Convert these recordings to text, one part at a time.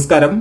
നമസ്കാരം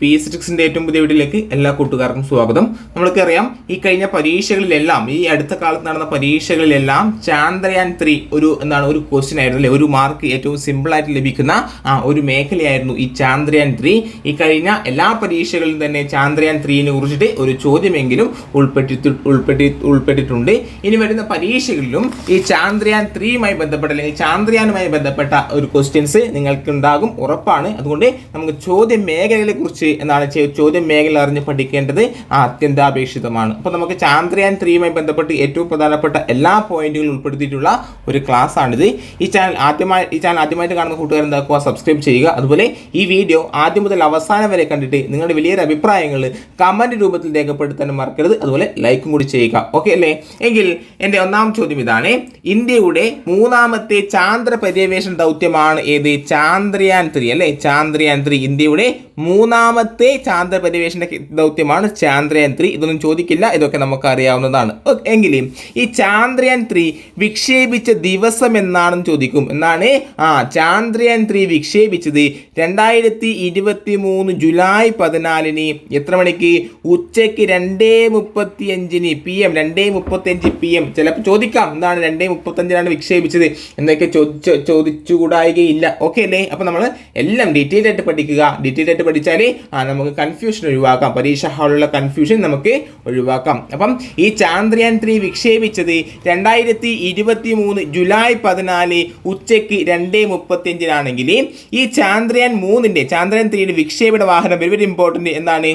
P S സിക്സിന്റെ ഏറ്റവും പുതിയ വീഡിയോയിലേക്ക് എല്ലാ കൂട്ടുകാർക്കും സ്വാഗതം. നമ്മൾക്കറിയാം ഈ കഴിഞ്ഞ പരീക്ഷകളിലെല്ലാം ഈ അടുത്ത കാലത്ത് നടന്ന പരീക്ഷകളിലെല്ലാം ചാന്ദ്രയാൻ ത്രീ ഒരു എന്താണ് ഒരു ക്വസ്റ്റ്യൻ ആയിരുന്നു അല്ലേ? ഒരു മാർക്ക് ഏറ്റവും സിമ്പിളായിട്ട് ലഭിക്കുന്ന ആ ഒരു മേഖലയായിരുന്നു ഈ ചാന്ദ്രയാൻ ത്രീ. ഈ കഴിഞ്ഞ എല്ലാ പരീക്ഷകളിലും തന്നെ ചാന്ദ്രയാൻ ത്രീനെ കുറിച്ചിട്ട് ഒരു ചോദ്യമെങ്കിലും ഉൾപ്പെട്ടി ഉൾപ്പെട്ടി ഉൾപ്പെട്ടിട്ടുണ്ട്. ഇനി വരുന്ന പരീക്ഷകളിലും ഈ ചാന്ദ്രയാൻ ത്രീയുമായി ബന്ധപ്പെട്ട അല്ലെങ്കിൽ ചാന്ദ്രയാനുമായി ബന്ധപ്പെട്ട ഒരു ക്വസ്റ്റ്യൻസ് നിങ്ങൾക്ക് ഉണ്ടാകും ഉറപ്പാണ്. അതുകൊണ്ട് നമുക്ക് ചോദ്യ മേഖലകളെ കുറിച്ച് എന്താണ് ചോദ്യം മേഖല അറിഞ്ഞ് പഠിക്കേണ്ടത് അത്യന്താപേക്ഷിതമാണ്. അപ്പോൾ നമുക്ക് ചാന്ദ്രയാൻ ത്രീയുമായി ബന്ധപ്പെട്ട് ഏറ്റവും പ്രധാനപ്പെട്ട എല്ലാ പോയിന്റുകളും ഉൾപ്പെടുത്തിയിട്ടുള്ള ഒരു ക്ലാസ് ആണിത് ഈ ചാനൽ ആദ്യമായി ഈ ചാനൽ ആദ്യമായിട്ട് കാണുന്ന കൂട്ടുകാർ എന്താക്കുക സബ്സ്ക്രൈബ് ചെയ്യുക. അതുപോലെ ഈ വീഡിയോ ആദ്യം മുതൽ അവസാനം വരെ കണ്ടിട്ട് നിങ്ങളുടെ വലിയൊരു അഭിപ്രായങ്ങൾ കമന്റ് രൂപത്തിൽ രേഖപ്പെടുത്താൻ മറക്കരുത്. അതുപോലെ ലൈക്കും കൂടി ചെയ്യുക. ഓക്കെ അല്ലേ? എങ്കിൽ എന്റെ ഒന്നാം ചോദ്യം ഇതാണ്. ഇന്ത്യയുടെ മൂന്നാമത്തെ ചാന്ദ്ര പര്യവേഷണ ദൗത്യമാണ് ഏത്? ചാന്ദ്രയാൻ ത്രീ അല്ലേ? ചാന്ദ്രയാൻ ത്രീ. ഇന്ത്യയുടെ മൂന്നാമത്തെ ചാന്ദ്ര പര്യവേഷണ ദൗത്യമാണ് ചാന്ദ്രയാൻ ത്രീ. ഇതൊന്നും ചോദിക്കില്ല ഇതൊക്കെ നമുക്ക് അറിയാവുന്നതാണ് എങ്കിലും ഈ ചാന്ദ്രയാൻ ത്രീ വിക്ഷേപിച്ച ദിവസം എന്നാണെന്ന് ചോദിക്കും. എന്നാണ്? ആ ചാന്ദ്രയാൻ ത്രീ വിക്ഷേപിച്ചത് രണ്ടായിരത്തി ഇരുപത്തി മൂന്ന് ജൂലൈ പതിനാലിന് എത്ര മണിക്ക്? ഉച്ചയ്ക്ക് രണ്ടേ മുപ്പത്തി അഞ്ചിന് പി എം രണ്ടേ മുപ്പത്തി അഞ്ച് പി എം ചിലപ്പോൾ ചോദിക്കാം എന്താണ് രണ്ടേ മുപ്പത്തഞ്ചിനാണ് വിക്ഷേപിച്ചത് എന്നൊക്കെ ചോദിച്ചു ചോദിച്ചുകൂടായികയില്ല. ഓക്കെ അല്ലേ? അപ്പോൾ നമ്മൾ എല്ലാം ഡീറ്റെയിൽ ആയിട്ട് പഠിക്കുക. ഡീറ്റെയിൽ ആയിട്ട് പഠിച്ചാൽ നമുക്ക് കൺഫ്യൂഷൻ ഒഴിവാക്കാം. പരീക്ഷ ഹാളിലുള്ള കൺഫ്യൂഷൻ നമുക്ക് ഒഴിവാക്കാം. അപ്പം ഈ ചാന്ദ്രയാൻ ത്രീ വിക്ഷേപിച്ചത് രണ്ടായിരത്തി ഇരുപത്തി മൂന്ന് ജൂലൈ പതിനാല് ഉച്ചയ്ക്ക് രണ്ട് മുപ്പത്തിയഞ്ചിനാണെങ്കിൽ ഈ ചാന്ദ്രയാൻ മൂന്നിന്റെ ചാന്ദ്രയാൻ ത്രീയുടെ വിക്ഷേപണ വാഹനം വെരി വെരി ഇമ്പോർട്ടന്റ് എന്താണ്?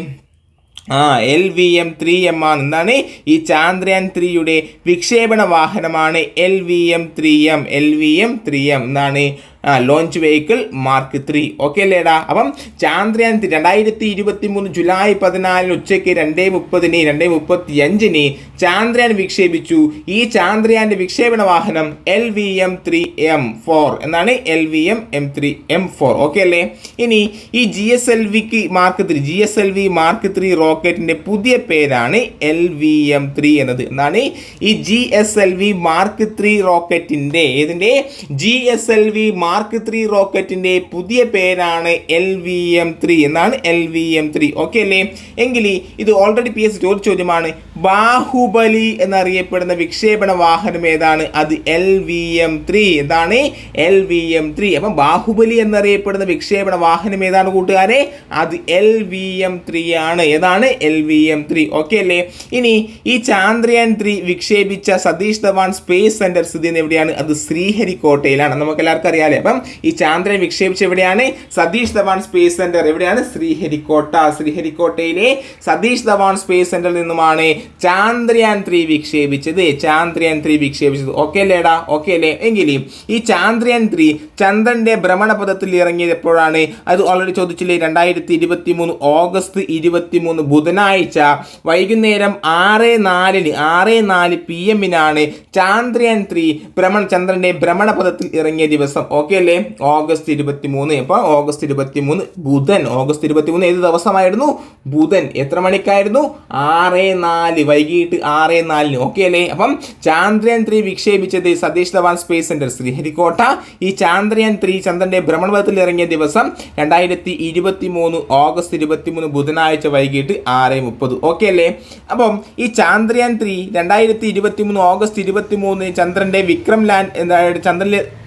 ആ L V M three M ആണ്. എന്താണ്? ഈ ചാന്ദ്രയാൻ ത്രീയുടെ വിക്ഷേപണ വാഹനമാണ് L V M three M L V M three M എന്താണ്? Launch vehicle mark three okay അല്ലേടാ? അപ്പം ചാന്ദ്രയാൻ രണ്ടായിരത്തി ഇരുപത്തി മൂന്ന് ജൂലൈ പതിനാലിന് ഉച്ചയ്ക്ക് രണ്ടേ മുപ്പതിന് രണ്ടേ മുപ്പത്തി അഞ്ചിന് ചാന്ദ്രയാൻ വിക്ഷേപിച്ചു. ഈ ചാന്ദ്രയാന്റെ വിക്ഷേപണ വാഹനം L V M three M four എന്നാണ് L V M M three M four. Okay അല്ലേ? ഇനി ഈ ജി എസ് എൽ വിക്ക് mark three G S L V mark three റോക്കറ്റിന്റെ പുതിയ പേരാണ് എൽ വി എം ത്രീ എന്നത്. എന്നാണ് ഈ G S L V mark three റോക്കറ്റിന്റെ ഏതിന്റെ G S L V mark three റോക്കറ്റിന്റെ പുതിയ പേരാണ് എൽ വി എം ത്രീ എന്നാണ് L V M three okay അല്ലേ? എങ്കിൽ ഇത് ഓൾറെഡി പി എസ് ഒരു ചോദ്യമാണ് ബാഹുബലി എന്നറിയപ്പെടുന്ന വിക്ഷേപണ വാഹനം ഏതാണ്? അത് എൽ വി എം ത്രീ എന്താണ് എൽ വി എം ത്രീ അപ്പം ബാഹുബലി എന്നറിയപ്പെടുന്ന വിക്ഷേപണ വാഹനം ഏതാണ് കൂട്ടുകാരെ? അത് എൽ വി എം ത്രീ ആണ്. ഏതാണ്? L V M three okay അല്ലേ? ഇനി ഈ ചാന്ദ്രയാൻ ത്രീ വിക്ഷേപിച്ച സതീഷ് ധവാൻ സ്പേസ് സെന്റർ സ്ഥിതി എവിടെയാണ്? അത് ശ്രീഹരിക്കോട്ടയിലാണ്. നമുക്ക് എല്ലാവർക്കും അറിയാലേ. അപ്പം ഈ ചാന്ദ്രൻ വിക്ഷേപിച്ച് എവിടെയാണ്? Satish Dhawan space centre. എവിടെയാണ്? ശ്രീഹരിക്കോട്ട. ശ്രീഹരിക്കോട്ടയിലെ സതീഷ് ധവാൻ സ്പേസ് സെന്ററിൽ നിന്നുമാണ് ചാന്ദ്രയാൻ ത്രീ വിക്ഷേപിച്ചത്. ചാന്ദ്രയാൻ ത്രീ വിക്ഷേപിച്ചത്. ഓക്കെ അല്ലേടാ ഓക്കെ അല്ലേ? എങ്കിലും ഈ ചാന്ദ്രയാൻ ത്രീ ചന്ദ്രന്റെ ഭ്രമണപഥത്തിൽ ഇറങ്ങിയത് എപ്പോഴാണ് അത് ഓൾറെഡി ചോദിച്ചില്ലേ? രണ്ടായിരത്തി ഇരുപത്തി മൂന്ന് ഓഗസ്റ്റ് ഇരുപത്തി മൂന്ന് ബുധനാഴ്ച വൈകുന്നേരം ആറ് നാലിന് ആറ് നാല് പി എമ്മിനാണ് ചാന്ദ്രയാൻ ത്രീ ഭ്രമൺ ചന്ദ്രന്റെ ഭ്രമണപഥത്തിൽ ഇറങ്ങിയ ദിവസം. ഓക്കെ അല്ലേ ഓഗസ്റ്റ് ഇരുപത്തി മൂന്ന് അപ്പോൾ ഓഗസ്റ്റ് ഇരുപത്തി മൂന്ന് ബുധൻ. ഓഗസ്റ്റ് ഇരുപത്തി മൂന്ന് ഏത് ദിവസമായിരുന്നു? ബുധൻ. എത്ര മണിക്കായിരുന്നു? ആറ് നാല്. വൈകിട്ട് ആറ് നാലിന്. ഓക്കെ അല്ലേ? അപ്പം ചാന്ദ്രയാൻ ത്രീ വിക്ഷേപിച്ചത് സതീഷ് ധവാൻ സ്പേസ് സെന്റർ ശ്രീഹരിക്കോട്ട. ഈ ചാന്ദ്രയാൻ ത്രീ ചന്ദ്രന്റെ ഭ്രമണപഥത്തിൽ ഇറങ്ങിയ ദിവസം രണ്ടായിരത്തി ഇരുപത്തി മൂന്ന് ഓഗസ്റ്റ് ഇരുപത്തി മൂന്ന് ബുധനാഴ്ച വൈകിട്ട് ആറ് മുപ്പത്. ഓക്കെ അല്ലേ? അപ്പം ഈ ചാന്ദ്രയാൻ ത്രീ രണ്ടായിരത്തി ഇരുപത്തി മൂന്ന് ഓഗസ്റ്റ് ഇരുപത്തി മൂന്ന് ചന്ദ്രന്റെ വിക്രം ലാൻഡ് എന്താ ചന്ദ്രനിലെ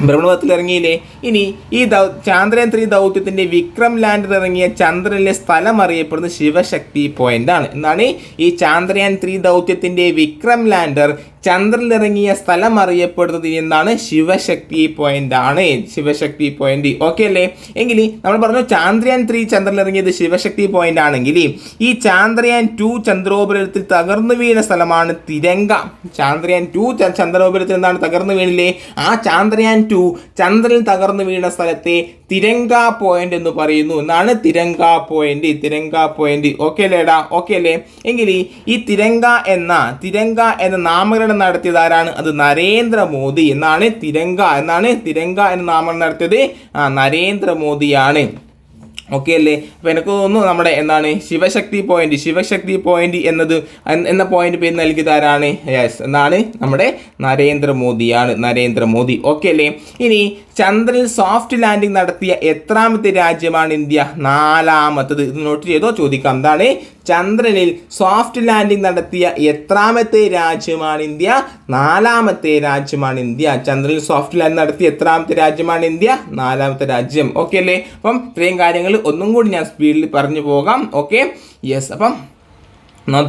ഭ്രമണപഥത്തിൽ ഇറങ്ങിയില്ലേ ഇനി ഈ ദൗ ചാന്ദ്രയാൻ ത്രീ ദൗത്യത്തിന്റെ വിക്രം ലാൻഡർ ഇറങ്ങിയ ചന്ദ്രനിലെ സ്ഥലം അറിയപ്പെടുന്നത് ശിവശക്തി പോയിന്റ് ആണ്. എന്നാണ് ഈ ചാന്ദ്രയാൻ ത്രീ ദൗത്യത്തിന്റെ വിക്രം ലാൻഡർ ചന്ദ്രനിലിറങ്ങിയ സ്ഥലം അറിയപ്പെടുന്നത് എന്താണ്? ശിവശക്തി പോയിന്റ് ആണ്. ശിവശക്തി പോയിന്റ് ഓക്കെ അല്ലേ? എങ്കിൽ നമ്മൾ പറഞ്ഞു ചാന്ദ്രയാൻ ത്രീ ചന്ദ്രനിലിറങ്ങിയത് ശിവശക്തി പോയിന്റ് ആണെങ്കിൽ ഈ ചാന്ദ്രയാൻ ടു ചന്ദ്രോപരിതലത്തിൽ തകർന്നു വീണ സ്ഥലമാണ് തിരങ്ക. ചാന്ദ്രയാൻ ടു ചന്ദ്രോപരിതലത്തിൽ എന്താണ് തകർന്നു വീണില്ലേ? ആ ചാന്ദ്രയാൻ ടു ചന്ദ്രനിൽ തകർന്നു വീണ സ്ഥലത്തെ തിരങ്ക പോയിന്റ് എന്ന് പറയുന്നു. എന്നാണ് Tiranga point Tiranga point okay അല്ലേടാ? ഓക്കെ അല്ലേ? എങ്കിൽ ഈ തിരങ്ക എന്ന തിരങ്ക എന്ന നാമകരണം നടത്തിയത് ആരാണ്? അത് നരേന്ദ്രമോദി എന്നാണ്. തിരങ്ക എന്നാണ്. തിരങ്ക എന്ന നാമകരണം നടത്തിയത് ആ നരേന്ദ്രമോദിയാണ്. ഓക്കെ അല്ലേ? അപ്പോൾ എനിക്ക് തോന്നുന്നു നമ്മുടെ എന്താണ്? ശിവശക്തി പോയിന്റ് ശിവശക്തി പോയിന്റ് എന്നത് എന്ന പോയിന്റ് പേര് നൽകിയത് ആരാണ്? യെസ് എന്നാണ് നമ്മുടെ നരേന്ദ്രമോദിയാണ്. നരേന്ദ്രമോദി. ഓക്കെ അല്ലേ? ഇനി ചന്ദ്രനിൽ സോഫ്റ്റ് ലാൻഡിംഗ് നടത്തിയ എത്രാമത്തെ രാജ്യമാണ് ഇന്ത്യ? നാലാമത്തത്. ഇത് നോട്ട് ചെയ്തോ? ചോദിക്കാം. എന്താണ്? ചന്ദ്രനിൽ സോഫ്റ്റ് ലാൻഡിംഗ് നടത്തിയ എത്രാമത്തെ രാജ്യമാണ് ഇന്ത്യ? നാലാമത്തെ രാജ്യമാണ് ഇന്ത്യ. ചന്ദ്രനിൽ സോഫ്റ്റ് ലാൻഡ് നടത്തിയ എത്രാമത്തെ രാജ്യമാണ് ഇന്ത്യ? നാലാമത്തെ രാജ്യം. ഓക്കെ അല്ലേ? അപ്പം ഇത്രയും കാര്യങ്ങൾ ഒന്നും കൂടി ഞാൻ സ്പീഡിൽ പറഞ്ഞു പോകാം. ഓക്കെ യെസ് അപ്പം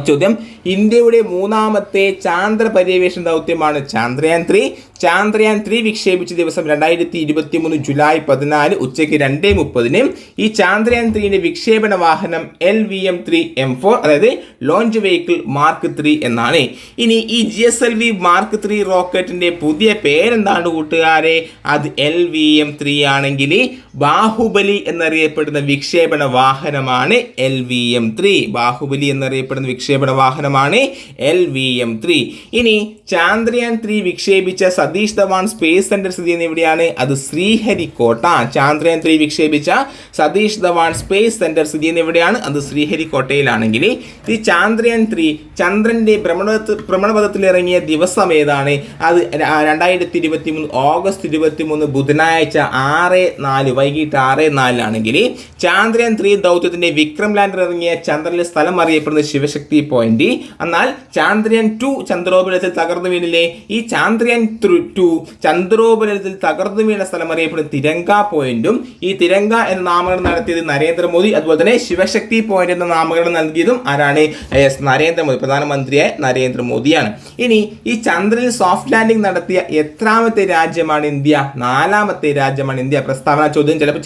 ചോദ്യം ഇന്ത്യയുടെ മൂന്നാമത്തെ ചാന്ദ്ര പര്യവേഷണ ദൗത്യമാണ് ചാന്ദ്രയാൻ ത്രീ. ചാന്ദ്രയാൻ ത്രീ വിക്ഷേപിച്ച ദിവസം രണ്ടായിരത്തി ഇരുപത്തി മൂന്ന് ജൂലൈ പതിനാല് ഉച്ചയ്ക്ക് രണ്ട് മുപ്പതിന്. ഈ ചാന്ദ്രയാൻ ത്രീയുടെ വിക്ഷേപണ വാഹനം L V M three M four അതായത് ലോഞ്ച് വെഹിക്കിൾ മാർക്ക് ത്രീ എന്നാണ്. ഇനി ഈ G S L V mark three റോക്കറ്റിന്റെ പുതിയ പേരെന്താണ് കൂട്ടുകാരെ? അത് എൽ വി എം ത്രീ ആണെങ്കിൽ ബാഹുബലി എന്നറിയപ്പെടുന്ന വിക്ഷേപണ വാഹനമാണ് L V M three. Baahubali എന്നറിയപ്പെടുന്ന വിക്ഷേപണ വാഹനമാണ് എൽ വി എം ത്രീ. ഇനി ചാന്ദ്രയാൻ ത്രീ വിക്ഷേപിച്ച സതീഷ് ധവാൻ സ്പേസ് സെന്റർ സ്ഥിതി എവിടെയാണ്? അത് ശ്രീഹരിക്കോട്ട ചാന്ദ്രയാൻ ത്രീ വിക്ഷേപിച്ച സതീഷ് ധവാൻ സ്പേസ് സെന്റർ സ്ഥിതി എവിടെയാണ്? അത് ശ്രീഹരിക്കോട്ടയിലാണെങ്കിൽ. ഈ ചാന്ദ്രയാൻ ത്രീ ചന്ദ്രന്റെ ഭ്രമണപഥ ഭ്രമണപഥത്തിൽ ഇറങ്ങിയ ദിവസം ഏതാണ്? അത് രണ്ടായിരത്തി ഇരുപത്തി മൂന്ന് ഓഗസ്റ്റ് ഇരുപത്തി മൂന്ന് ബുധനാഴ്ച ആറ് നാല് വൈകിട്ട് ആറ് നാലിലാണെങ്കിൽ ചാന്ദ്രയാൻ ത്രീ ദൗത്യത്തിന്റെ വിക്രം ലാൻഡർ ഇറങ്ങിയ ചന്ദ്രനിലെ സ്ഥലം അറിയപ്പെടുന്നത് ശിവശക്തി പോയിന്റ് എന്നാൽ ചാന്ദ്രയാൻ ടു ചന്ദ്രോപരിതലത്തിൽ തകർന്നു വീണില്ലേ? ഈ ചാന്ദ്രയാൻ ടു ചന്ദ്രോപരിതലത്തിൽ തകർന്നു വീണ സ്ഥലം അറിയപ്പെടുന്ന തിരങ്ക പോയിന്റും ഈ തിരങ്ക എന്ന നാമകരണം നടത്തിയത് നരേന്ദ്രമോദി അതുപോലെ തന്നെ ശിവശക്തി പോയിന്റ് എന്ന നാമകരണം നൽകിയതും ആരാണ്? എസ് നരേന്ദ്രമോദി പ്രധാനമന്ത്രിയായ നരേന്ദ്രമോദിയാണ്. ഇനി ഈ ചന്ദ്രനിൽ സോഫ്റ്റ് ലാൻഡിംഗ് നടത്തിയ എത്രാമത്തെ രാജ്യമാണ് ഇന്ത്യ? നാലാമത്തെ രാജ്യമാണ് ഇന്ത്യ. പ്രസ്താവന ചോദ്യം. ചിലപ്പോൾ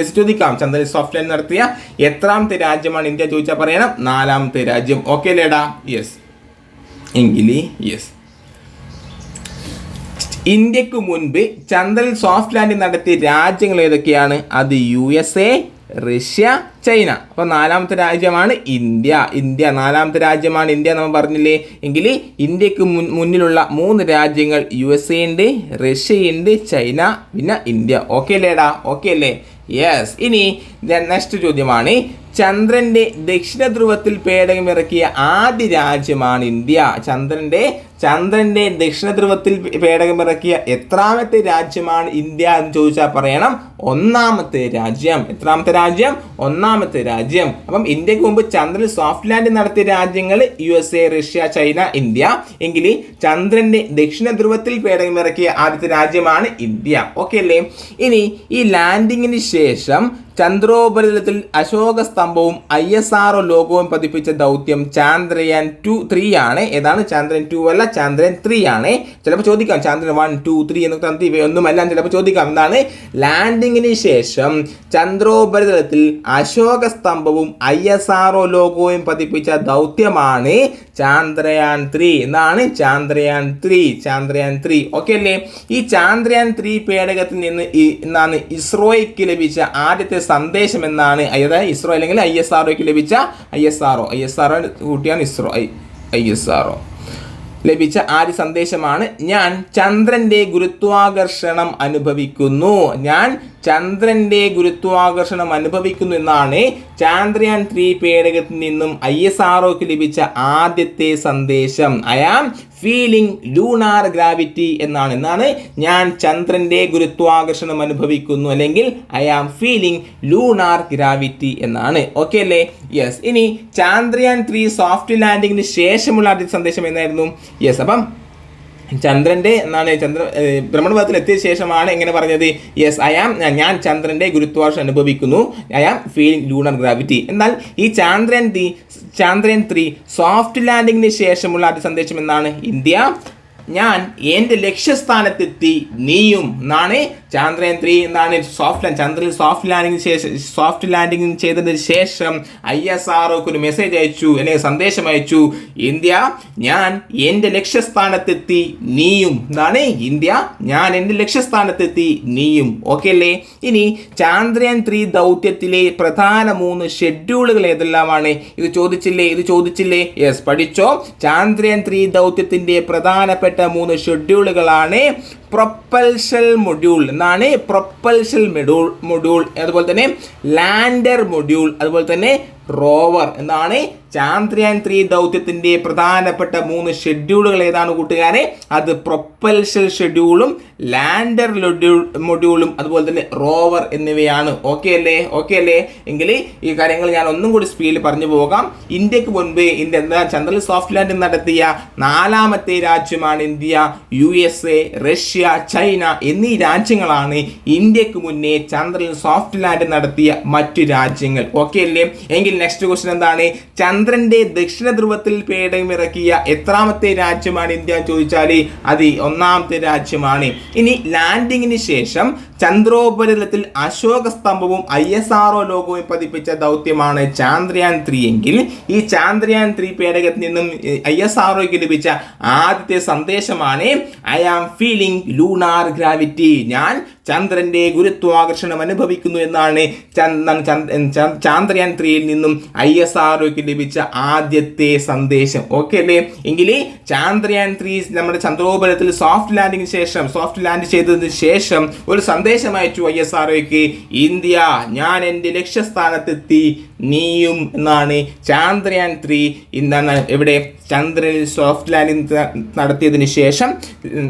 ചോദിക്കാം ചന്ദ്രൻ സോഫ്റ്റ് ലാൻഡ് നടത്തിയ എത്രാമത്തെ രാജ്യമാണ് ഇന്ത്യ ചോദിച്ചാൽ പറയണം? നാലാമത്തെ രാജ്യം. ഓക്കെ ലേടാ. യെസ് എങ്കിൽ യെസ് ഇന്ത്യയ്ക്ക് മുൻപ് ചന്ദ്രൻ സോഫ്റ്റ് ലാൻഡിംഗ് നടത്തിയ രാജ്യങ്ങൾ ഏതൊക്കെയാണ്? അത് U S A Russia China. അപ്പോൾ നാലാമത്തെ രാജ്യമാണ് ഇന്ത്യ. ഇന്ത്യ നാലാമത്തെ രാജ്യമാണ് ഇന്ത്യ നമ്മൾ പറഞ്ഞില്ലേ? എങ്കിൽ ഇന്ത്യയ്ക്ക് മുൻ മുന്നിലുള്ള മൂന്ന് രാജ്യങ്ങൾ യു എസ് എ ഉണ്ട് റഷ്യ ഉണ്ട് ചൈന പിന്നെ ഇന്ത്യ. ഓക്കെ അല്ലേടാ ഓക്കെ അല്ലേ? യെസ് ഇനി നെക്സ്റ്റ് ചോദ്യമാണ്. ചന്ദ്രന്റെ ദക്ഷിണ ധ്രുവത്തിൽ പേടകമിറക്കിയ ആദ്യ രാജ്യമാണ് ഇന്ത്യ. ചന്ദ്രന്റെ ചന്ദ്രന്റെ ദക്ഷിണ ധ്രുവത്തിൽ പേടകം ഇറക്കിയ എത്രാമത്തെ രാജ്യമാണ് ഇന്ത്യ എന്ന് ചോദിച്ചാൽ പറയണം. ഒന്നാമത്തെ രാജ്യം. എത്രാമത്തെ രാജ്യം? ഒന്നാമത്തെ രാജ്യം. അപ്പം ഇന്ത്യയ്ക്ക് മുമ്പ് ചന്ദ്രൻ സോഫ്റ്റ് ലാൻഡ് നടത്തിയ രാജ്യങ്ങൾ U S A Russia China India. എങ്കിൽ ചന്ദ്രന്റെ ദക്ഷിണ ധ്രുവത്തിൽ പേടകം ഇറക്കിയ ആദ്യത്തെ രാജ്യമാണ് ഇന്ത്യ. ഓക്കെ അല്ലേ? ഇനി ഈ ലാൻഡിങ്ങിന് ശേഷം ചന്ദ്രോപരിതലത്തിൽ അശോക സ്തംഭവും ഐ എസ് ആർ ലോഗോവും പതിപ്പിച്ച ദൗത്യം ചാന്ദ്രയാൻ ടു ത്രീ ആണ് ഏതാണ്? ചാന്ദ്രൻ ടു അല്ല ചാന്ദ്രൻ ത്രീ ആണ് ചിലപ്പോൾ ചോദിക്കാം ചാന്ദ്രൻ വൺ ടു ത്രീ എന്നൊക്കെ തന്നെ ഇവയൊന്നുമല്ല ചിലപ്പോൾ ചോദിക്കാം. എന്താണ്? ലാൻഡിങ്ങിന് ശേഷം ചന്ദ്രോപരിതലത്തിൽ അശോക സ്തംഭവും ഐ എസ് ആർ ലോഗോയും പതിപ്പിച്ച ദൗത്യമാണ് ചാന്ദ്രയാൻ ത്രീ. എന്നാണ് Chandrayaan three Chandrayaan three. Okay അല്ലേ? ഈ ചാന്ദ്രയാൻ ത്രീ പേടകത്തിൽ നിന്ന് ഈ എന്താണ് ഇസ്രോയ്ക്ക് ലഭിച്ച ആദ്യത്തെ സന്ദേശം എന്നാണ് അതായത് ഇസ്രോ അല്ലെങ്കിൽ ഐ എസ് ആർഒക്ക് ലഭിച്ച I S R O I S R O കൂട്ടിയാണ് ISRO I I S R O ലഭിച്ച ആദ്യ സന്ദേശമാണ്. ഞാൻ ചന്ദ്രന്റെ ഗുരുത്വാകർഷണം അനുഭവിക്കുന്നു. ഞാൻ ചന്ദ്രന്റെ ഗുരുത്വാകർഷണം അനുഭവിക്കുന്നു എന്നാണ് ചാന്ദ്രയാൻ ത്രീ പേടകത്തിൽ നിന്നും ഐ എസ് ആർഒക്ക് ലഭിച്ച ആദ്യത്തെ സന്ദേശം. I am feeling lunar gravity എന്നാണ്. എന്നാണ് ഞാൻ ചന്ദ്രന്റെ ഗുരുത്വാകർഷണം അനുഭവിക്കുന്നു അല്ലെങ്കിൽ I am feeling lunar gravity എന്നാണ്. ഓക്കെ അല്ലേ? യെസ് ഇനി ചാന്ദ്രയാൻ ത്രീ സോഫ്റ്റ് ലാൻഡിങ്ങിന് ശേഷമുള്ള ആദ്യത്തെ സന്ദേശം എന്നായിരുന്നു? യെസ് അപ്പം ചന്ദ്രന്റെ എന്നാണ് ചന്ദ്ര ഭ്രമണപഥത്തിൽ എത്തിയ ശേഷമാണ് എങ്ങനെ പറഞ്ഞത്? യെസ് ഐ ആം ഞാൻ ചന്ദ്രന്റെ ഗുരുത്വാകർഷം അനുഭവിക്കുന്നു. I am feeling lunar gravity എന്നാൽ ഈ Chandrayaan the Chandrayaan three soft ലാൻഡിങ്ങിന് ശേഷമുള്ള ആദ്യ സന്ദേശം എന്താണ്? ഇന്ത്യ. ഞാൻ എന്റെ ലക്ഷ്യസ്ഥാനത്തെത്തി നീയും എന്നാണ് ചന്ദ്രയാൻ ത്രീ എന്നാണ് സോഫ്റ്റ് ലാൻഡ് ചന്ദ്രനിൽ സോഫ്റ്റ് ലാൻഡിങ്ങിന് ശേഷം സോഫ്റ്റ് ലാൻഡിങ് ചെയ്തതിന് ശേഷം ഐ എസ് ആർഒക്ക് ഒരു മെസ്സേജ് അയച്ചു അല്ലെങ്കിൽ സന്ദേശം അയച്ചു. ഇന്ത്യ ഞാൻ എന്റെ ലക്ഷ്യസ്ഥാനത്തെത്തി നീയും എന്നാണ് ഇന്ത്യ ഞാൻ എന്റെ ലക്ഷ്യസ്ഥാനത്തെത്തി നീയും. ഓക്കെ അല്ലേ? ഇനി ചന്ദ്രയാൻ ത്രീ ദൗത്യത്തിലെ പ്രധാന മൂന്ന് ഷെഡ്യൂളുകൾ ഏതെല്ലാമാണ്? ഇത് ചോദിച്ചില്ലേ? ഇത് ചോദിച്ചില്ലേ? യെസ് പഠിച്ചോ? ചന്ദ്രയാൻ ത്രീ ദൗത്യത്തിന്റെ പ്രധാനപ്പെട്ട മൂന്ന് ഷെഡ്യൂളുകളാണ് പ്രൊപ്പൽഷൻ മൊഡ്യൂൾ എന്നാണ് പ്രൊപ്പൽഷൽ മെഡ്യൂൾ മൊഡ്യൂൾ അതുപോലെ തന്നെ ലാൻഡർ മൊഡ്യൂൾ അതുപോലെ തന്നെ റോവർ എന്നാണ് ചാന്ദ്രയാൻ ത്രീ ദൗത്യത്തിന്റെ പ്രധാനപ്പെട്ട മൂന്ന് ഷെഡ്യൂളുകൾ ഏതാണ് കൂട്ടുകാരെ? അത് പ്രൊപ്പൽഷൽ ഷെഡ്യൂളും ലാൻഡർ മൊഡ്യൂളും അതുപോലെ തന്നെ റോവർ എന്നിവയാണ്. ഓക്കെ അല്ലേ? ഓക്കെ അല്ലേ? എങ്കിൽ ഈ കാര്യങ്ങൾ ഞാൻ ഒന്നും കൂടി സ്പീഡിൽ പറഞ്ഞു പോകാം. ഇന്ത്യയ്ക്ക് മുൻപ് ഇന്ത്യ എന്താ? ചന്ദ്രൻ സോഫ്റ്റ് ലാൻഡിംഗ് നടത്തിയ നാലാമത്തെ രാജ്യമാണ് India U Russia Russia China എന്നീ രാജ്യങ്ങളാണ് ഇന്ത്യയ്ക്ക് മുന്നേ ചന്ദ്രനിൽ സോഫ്റ്റ് ലാൻഡ് നടത്തിയ മറ്റു രാജ്യങ്ങൾ. ഓക്കെ അല്ലേ? എങ്കിൽ നെക്സ്റ്റ് ക്വസ്റ്റൻ എന്താണ്? ചന്ദ്രന്റെ ദക്ഷിണ ധ്രുവത്തിൽ പേടകം ഇറക്കിയ എത്രാമത്തെ രാജ്യമാണ് ഇന്ത്യ ചോദിച്ചാൽ അത് ഒന്നാമത്തെ രാജ്യമാണ്. ഇനി ലാൻഡിങ്ങിന് ശേഷം ചന്ദ്രോപരിതലത്തിൽ അശോക സ്തംഭവും ഐ എസ് ആർ ലോകവും പതിപ്പിച്ച ദൗത്യമാണ് ചാന്ദ്രയാൻ ത്രീ എങ്കിൽ ഈ ചാന്ദ്രയാൻ ത്രീ പേടകത്തിൽ നിന്നും ഐ എസ് ആർ ലഭിച്ച ആദ്യത്തെ സന്ദേശമാണ് I am feeling lunar gravity ഞാൻ ചന്ദ്രന്റെ ഗുരുത്വാകർഷണം അനുഭവിക്കുന്നു എന്നാണ് ചന്ദ്- ചന്ദ്- ചന്ദ്- ചാന്ദ്രയാൻ ത്രീയിൽ നിന്നും ഐ എസ് ആർഒക്ക് ലഭിച്ച ആദ്യത്തെ സന്ദേശം. ഓക്കെ അല്ലേ? എങ്കിൽ ചാന്ദ്രയാൻ ത്രീ നമ്മുടെ ചന്ദ്രോപരത്തിൽ സോഫ്റ്റ് ലാൻഡിങ്ങിന് ശേഷം സോഫ്റ്റ് ലാൻഡ് ചെയ്തതിന് ശേഷം ഒരു സന്ദേശം അയച്ചു ഐ എസ് ആർഒക്ക് ഇന്ത്യ ഞാൻ എന്റെ ലക്ഷ്യസ്ഥാനത്തെത്തി നീയും എന്നാണ് ചാന്ദ്രയാൻ ത്രീ എന്താണ് എവിടെ? ചന്ദ്രനിൽ സോഫ്റ്റ് ലാൻഡിങ് നടത്തിയതിന് ശേഷം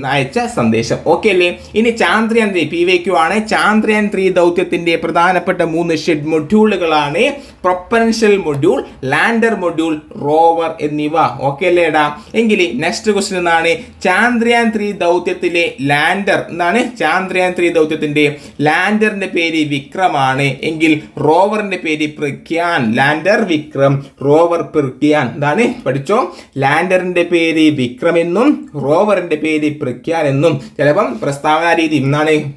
അയച്ച സന്ദേശം. ഓക്കെ അല്ലേ? ഇനി ചാന്ദ്രയാൻ ത്രീ പി ആണ് ചാന്ദ്രയാൻ ത്രീ ദൗത്യത്തിന്റെ പ്രധാനപ്പെട്ട മൂന്ന് ഷെഡ് മൊഡ്യൂളുകളാണ്. Propulsion module lander module rover എന്നിവ. ഓക്കെ അല്ലേടാ എങ്കിൽ നെക്സ്റ്റ് ക്വസ്റ്റ്യൻ എന്നാണ് ചാന്ദ്രയാൻ ത്രീ ദൗത്യത്തിലെ ലാൻഡർ എന്നാണ് ചാന്ദ്രയാൻ ത്രീ ദൗത്യത്തിന്റെ ലാൻഡറിന്റെ പേര് വിക്രമാണ്. എങ്കിൽ റോവറിന്റെ പേര് പ്രഖ്യാൻ ലാൻഡർ വിക്രം റോവർ പ്രഖ്യാൻ എന്താണ്? പഠിച്ചോ? ലാൻഡറിന്റെ പേര് വിക്രം എന്നും റോവറിന്റെ പേര് പ്രഖ്യാൻ എന്നും. ചിലപ്പം പ്രസ്താവന രീതി എന്നാണ്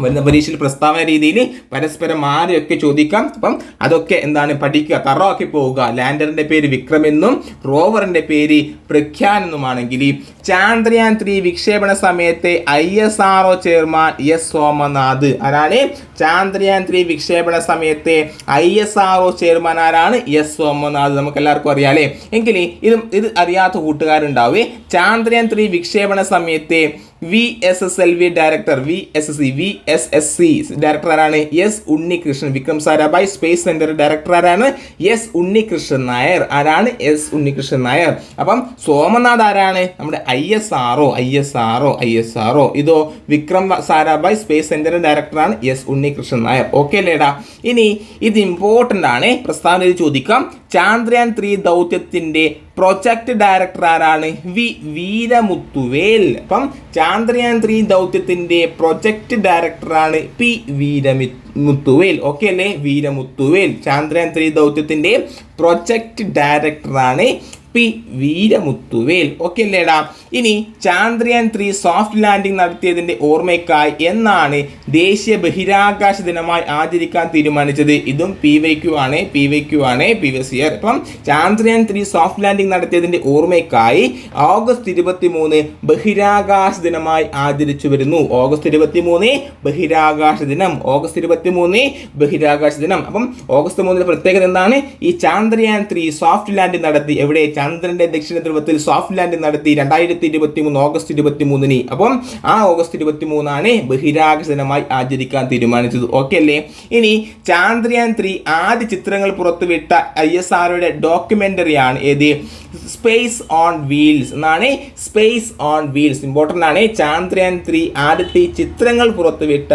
വരുന്ന പരീക്ഷയിൽ പ്രസ്താവന രീതിയിൽ പരസ്പരം മാറിയൊക്കെ ചോദിക്കാം. അപ്പം അതൊക്കെ എന്താണ് പഠിക്കുക തറവാക്കി പോവുക. ലാൻഡറിന്റെ പേര് വിക്രം എന്നും റോവറിന്റെ പേര് പ്രഖ്യാൻ എന്നുമാണെങ്കിൽ ചാന്ദ്രയാൻ ത്രീ വിക്ഷേപണ സമയത്തെ I S R O chairman S Somanath ആരാണ്? ചാന്ദ്രയാൻ ത്രീ വിക്ഷേപണ സമയത്തെ I S R O chairman ആരാണ്? എസ് സോമനാഥ്. നമുക്ക് എല്ലാവർക്കും അറിയാലേ എങ്കിൽ ഇത് ഇത് അറിയാത്ത കൂട്ടുകാരുണ്ടാവേ. ചാന്ദ്രയാൻ ത്രീ വിക്ഷേപണ സമയത്തെ V S S L V director V S S C V S S C director ആരാണ്? S Unnikrishnan. Vikram Sarabhai space centre director ആരാണ്? എസ് ഉണ്ണികൃഷ്ണൻ നായർ. ആരാണ്? എസ് ഉണ്ണികൃഷ്ണൻ നായർ. അപ്പം സോമനാഥ് ആരാണ്? നമ്മുടെ I S R O I S R O I S R O. ഇതോ Vikram Sarabhai space centre ഡയറക്ടറാണ് S Unnikrishnan Nair. Okay അല്ലേടാ ഇനി ഇത് ഇമ്പോർട്ടന്റ് ആണ്. പ്രസ്താവനയിൽ ചോദിക്കാം. ചാന്ദ്രയാൻ ത്രീ ദൗത്യത്തിന്റെ പ്രൊജക്ട് ഡയറക്ടർ ആരാണ്? വി വീരമുത്തുവേൽ. അപ്പം ചാന്ദ്രയാൻ ത്രീ ദൗത്യത്തിന്റെ പ്രൊജക്ട് ഡയറക്ടറാണ് പി വീരമി മുത്തുവേൽ ഓക്കെ അല്ലേ? വീരമുത്തുവേൽ. ചാന്ദ്രയാൻ ത്രീ ദൗത്യത്തിന്റെ പ്രൊജക്ട് ഡയറക്ടറാണ് പി വീരമുത്തുവേൽ ഓക്കെ അല്ലേടാ? ഇനി ചാന്ദ്രയാൻ ത്രീ സോഫ്റ്റ് ലാൻഡിംഗ് നടത്തിയതിന്റെ ഓർമ്മയ്ക്കായി എന്നാണ് ദേശീയ ബഹിരാകാശ ദിനമായി ആചരിക്കാൻ തീരുമാനിച്ചത്. ഇതും പി വൈ ക്യു ആണ് പി വൈ ക്യു ആണ് പി വൈ സി ആർ അപ്പം ചാന്ദ്രയാൻ ത്രീ സോഫ്റ്റ് ലാൻഡിംഗ് നടത്തിയതിന്റെ ഓർമ്മയ്ക്കായി ഓഗസ്റ്റ് ഇരുപത്തി മൂന്ന് ബഹിരാകാശ ദിനമായി ആചരിച്ചു വരുന്നു. ഓഗസ്റ്റ് ഇരുപത്തി മൂന്ന് ബഹിരാകാശ ദിനം. ഓഗസ്റ്റ് ഇരുപത്തി മൂന്ന് ബഹിരാകാശ ദിനം. അപ്പം ഓഗസ്റ്റ് മൂന്നിന്റെ പ്രത്യേകത എന്താണ്? ഈ ചാന്ദ്രയാൻ ത്രീ സോഫ്റ്റ് ലാൻഡിംഗ് നടത്തി എവിടെ? ചന്ദ്രന്റെ ദക്ഷിണ ധ്രുവത്തിൽ സോഫ്റ്റ് ലാൻഡ് നടത്തി രണ്ടായിരത്തി ഇരുപത്തി മൂന്ന് ഓഗസ്റ്റ് ഇരുപത്തി മൂന്നിന് അപ്പം ആ ഓഗസ്റ്റ് ഇരുപത്തി മൂന്നാണ് ബഹിരാകാശ ദിനമായി ആചരിക്കാൻ തീരുമാനിച്ചത്. ഓക്കെ അല്ലേ? ഇനി ചാന്ദ്രയാൻ ത്രീ ആദ്യ ചിത്രങ്ങൾ പുറത്തുവിട്ട ഐ എസ് ആർഒയുടെ ഡോക്യുമെന്ററി ആണ് ഏത്? സ്പേസ് ഓൺ വീൽസ് എന്നാണ് സ്പേസ് ഓൺ വീൽസ് ഇമ്പോർട്ടന്റ് ആണ്. ചാന്ദ്രയാൻ ത്രീ ആദ്യത്തെ ചിത്രങ്ങൾ പുറത്തുവിട്ട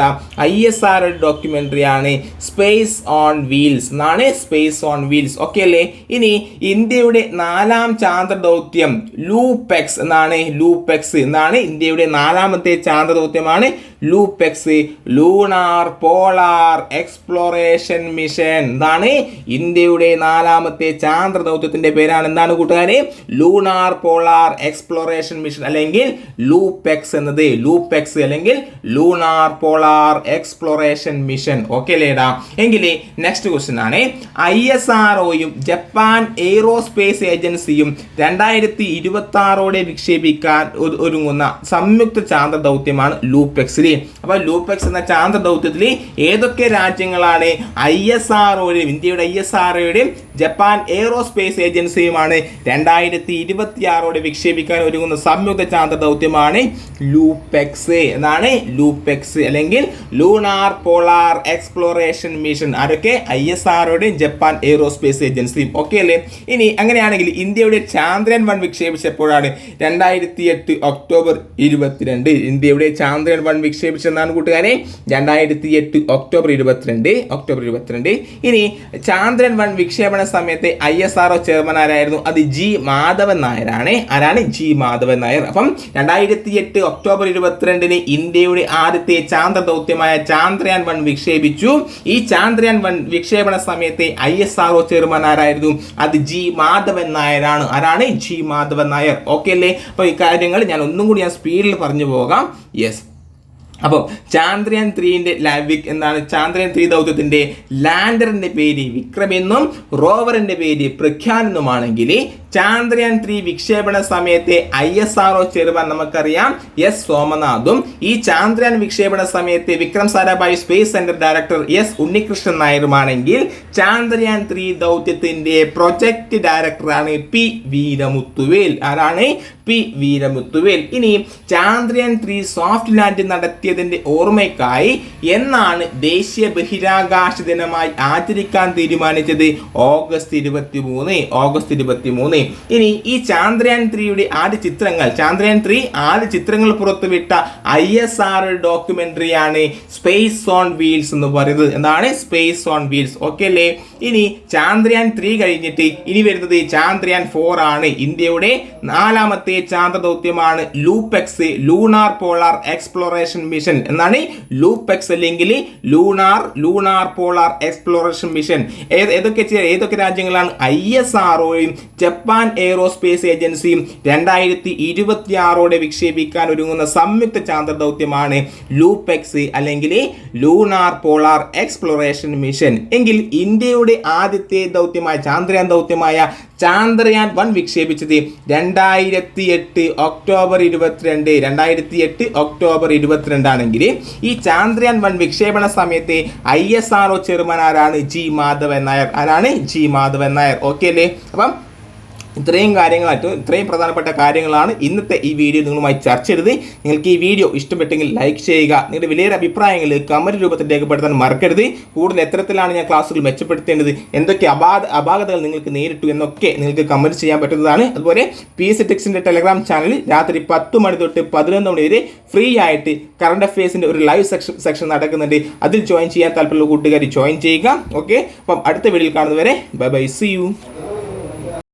ഐ എസ് ആർഒയുടെ ഡോക്യുമെന്ററി ആണ് സ്പേസ് ഓൺ വീൽസ് എന്നാണ് സ്പേസ് ഓൺ വീൽസ് ഓക്കെ അല്ലേ? ഇനി ഇന്ത്യയുടെ നാലാം ചാന്ദ്ര ദൗത്യം ലൂപെക്സ് എന്നാണ് ലൂപെക്സ് എന്നാണ് ഇന്ത്യയുടെ നാലാമത്തെ ചാന്ദ്ര ദൗത്യമാണ് LUPEX lunar polar exploration mission. എന്താണ് ഇന്ത്യയുടെ നാലാമത്തെ ചാന്ദ്ര ദൗത്യത്തിന്റെ പേരാണ്. എന്താണ് കൂട്ടുകാരെ? ലൂണാർ പോളാർ എക്സ്പ്ലോറേഷൻ മിഷൻ അല്ലെങ്കിൽ ലൂപെക്സ് എന്നത്. ലൂപെക്സ് അല്ലെങ്കിൽ lunar polar exploration mission. Okay ലേടാ എങ്കിൽ നെക്സ്റ്റ് ക്വസ്റ്റ്യൻ ആണ്. ഐ എസ് ആർ ഒയും ജപ്പാൻ എയ്റോസ്പേസ് ഏജൻസിയും രണ്ടായിരത്തി ഇരുപത്തി ആറോടെ വിക്ഷേപിക്കാൻ ഒരുങ്ങുന്ന സംയുക്ത ചാന്ദ്ര ദൗത്യമാണ് ലൂപെക്സിൽ ഓക്കെ അപ്പോൾ ലൂപ്പെക്സ് എന്ന ചാന്ദ്ര ദൗത്യത്തിൽ ഏതൊക്കെ രാജ്യങ്ങളാണ് ഐ എസ് ആർഒയുടെയും ഇന്ത്യയുടെ ഐ എസ് ആർഒയുടെയും ജപ്പാൻ എയ്റോസ്പേസ് ഏജൻസിയുമാണ് രണ്ടായിരത്തി ഇരുപത്തി ആറോടെ വിക്ഷേപിക്കാൻ ഒരുങ്ങുന്ന സംയുക്ത ചാന്ദ്ര ദൗത്യമാണ് ലൂപെക്സ് എന്നാണ് ലൂപെക്സ്. അല്ലെങ്കിൽ ലൂണാർ പോളാർ എക്സ്പ്ലോറേഷൻ മിഷൻ ആരൊക്കെ? ഐ എസ് ആറോടെയും ജപ്പാൻ എയ്റോസ്പേസ് ഏജൻസിയും ഓക്കെ അല്ലേ? ഇനി അങ്ങനെയാണെങ്കിൽ ഇന്ത്യയുടെ ചാന്ദ്രൻ വൺ വിക്ഷേപിച്ചപ്പോഴാണ് രണ്ടായിരത്തി എട്ട് ഒക്ടോബർ ഇരുപത്തിരണ്ട് ഇന്ത്യയുടെ ചാന്ദ്രൻ വൺ വിക്ഷേപിച്ചെന്നാണ് കൂട്ടുകാരെ? രണ്ടായിരത്തി എട്ട് ഒക്ടോബർ ഇരുപത്തിരണ്ട് ഒക്ടോബർ ഇരുപത്തിരണ്ട്. ഇനി ചാന്ദ്രൻ വൺ വിക്ഷേപണ സമയത്തെ I S R O chairman ആരായിരുന്നു? അത് ജി മാധവൻ നായരാണ്. ആരാണ്? ജി മാധവൻ നായർ. അപ്പം രണ്ടായിരത്തി എട്ട് ഒക്ടോബർ ഇരുപത്തിരണ്ടിന് ഇന്ത്യയുടെ ആദ്യത്തെ ചാന്ദ്ര ദൗത്യമായ ചാന്ദ്രയാൻ വൺ വിക്ഷേപിച്ചു. ഈ ചാന്ദ്രയാൻ വൺ വിക്ഷേപണ സമയത്തെ I S R O chairman ആരായിരുന്നു? അത് ജി മാധവൻ നായരാണ്. ആരാണ്? ജി മാധവൻ നായർ. ഓക്കെ അല്ലേ? അപ്പോൾ ഈ കാര്യങ്ങൾ ഞാൻ ഒന്നും കൂടി ഞാൻ സ്പീഡിൽ പറഞ്ഞു പോകാം. യെസ്. അപ്പോൾ ചാന്ദ്രയാൻ ത്രീന്റെ ലാവിക് എന്നാണ് ചാന്ദ്രയാൻ ത്രീ ദൗത്യത്തിന്റെ ലാൻഡറിന്റെ പേര് വിക്രം എന്നും റോവറിന്റെ പേര് പ്രഖ്യാൻ എന്നുമാണെങ്കിൽ ചാന്ദ്രയാൻ ത്രീ വിക്ഷേപണ സമയത്തെ I S R O chairman നമുക്കറിയാം. എസ് സോമനാഥും ഈ ചാന്ദ്രയാൻ വിക്ഷേപണ സമയത്തെ Vikram Sarabhai space centre director S Unnikrishnan നായരുമാണെങ്കിൽ Chandrayaan three ദൗത്യത്തിന്റെ പ്രൊജക്ട് ഡയറക്ടറാണ് പി വീരമുത്തുവേൽ. ആരാണ്? പി വീരമുത്തുവേൽ. ഇനി ചാന്ദ്രയാൻ ത്രീ സോഫ്റ്റ് ലാൻഡ് നടത്തിയതിന്റെ ഓർമ്മയ്ക്കായി എന്നാണ് ദേശീയ ബഹിരാകാശ ദിനമായി ആചരിക്കാൻ തീരുമാനിച്ചത് ഓഗസ്റ്റ് ഇരുപത്തി മൂന്ന് ഓഗസ്റ്റ് ഇരുപത്തി മൂന്ന് ഇനി ഈ ചാന്ദ്രയാൻ ത്രീയുടെ ആദ്യ ചിത്രങ്ങൾ ചാന്ദ്രയാൻ ത്രീ ആദ്യ ചിത്രങ്ങൾ പുറത്തുവിട്ട ഐ എസ് ആർ ഡോക്യുമെന്ററിയാണ് സ്പേസ് ഓൺ വീൽസ് എന്ന് പറയുന്നത്. എന്താണ് സ്പേസ് ഓൺ വീൽസ്? ഓക്കെ അല്ലേ? ഇനി ചാന്ദ്രയാൻ ത്രീ കഴിഞ്ഞിട്ട് ഇനി വരുന്നത് ചാന്ദ്രയാൻ ഫോർ ആണ്. ഇന്ത്യയുടെ നാലാമത്തെ ചാന്ദ്ര LUPEX lunar polar exploration mission എന്നാണ് ലൂപെക്സ് അല്ലെങ്കിൽ lunar lunar polar exploration mission. ഏത് ഏതൊക്കെ ഏതൊക്കെ രാജ്യങ്ങളാണ് ഐ എസ് ആർഒയും ജപ്പാൻ എയ്റോസ്പേസ് ഏജൻസിയും രണ്ടായിരത്തി ഇരുപത്തി ആറോടെ വിക്ഷേപിക്കാൻ ഒരുങ്ങുന്ന സംയുക്ത ചാന്ദ്രദൗത്യമാണ് ലൂപെക്സ് അല്ലെങ്കിൽ ലൂണാർ പോളാർ എക്സ്പ്ലോറേഷൻ മിഷൻ. എങ്കിൽ ഇന്ത്യയുടെ ആദ്യത്തെ ദൗത്യമായ ചാന്ദ്രയാൻ ദൗത്യമായ ചാന്ദ്രയാൻ വൺ വിക്ഷേപിച്ചത് രണ്ടായിരത്തി എട്ട് ഒക്ടോബർ ഇരുപത്തിരണ്ട് രണ്ടായിരത്തി എട്ട് ഒക്ടോബർ ഇരുപത്തിരണ്ടാണെങ്കിൽ ഈ ചാന്ദ്രയാൻ വൺ വിക്ഷേപണ സമയത്ത് I S R O chairman ആരാണ്? ജി മാധവൻ നായർ. ആരാണ്? ജി മാധവൻ നായർ. ഓക്കെ അല്ലേ? അപ്പം ഇത്രയും കാര്യങ്ങളായിട്ട് ഇത്രയും പ്രധാനപ്പെട്ട കാര്യങ്ങളാണ് ഇന്നത്തെ ഈ വീഡിയോ നിങ്ങളുമായി ചർച്ച ചെയ്തത്. നിങ്ങൾക്ക് ഈ വീഡിയോ ഇഷ്ടപ്പെട്ടെങ്കിൽ ലൈക്ക് ചെയ്യുക. നിങ്ങളുടെ വിലയേറെ അഭിപ്രായങ്ങൾ കമന്റ് രൂപത്തിൽ രേഖപ്പെടുത്താൻ മറക്കരുത്. കൂടുതൽ എത്തരത്തിലാണ് ഞാൻ ക്ലാസ്സുകൾ മെച്ചപ്പെടുത്തേണ്ടത്. എന്തൊക്കെ അപാധ അപാകതകൾ നിങ്ങൾക്ക് നേരിട്ടു എന്നൊക്കെ നിങ്ങൾക്ക് കമന്റ് ചെയ്യാൻ പറ്റുന്നതാണ്. അതുപോലെ പി എസ് ടെക്സിന്റെ ടെലഗ്രാം ചാനലിൽ രാത്രി പത്ത് മണി തൊട്ട് പതിനൊന്ന് മണി വരെ ഫ്രീ ആയിട്ട് കറണ്ട് അഫയേഴ്സിന്റെ ഒരു ലൈവ് സെക്ഷൻ സെക്ഷൻ നടക്കുന്നുണ്ട്. അതിൽ ജോയിൻ ചെയ്യാൻ താല്പര്യമുള്ള കൂട്ടുകാർ ജോയിൻ ചെയ്യുക. ഓക്കെ അപ്പം അടുത്ത വീഡിയോയിൽ കാണുന്നവരെ ബൈ ബൈ സി യു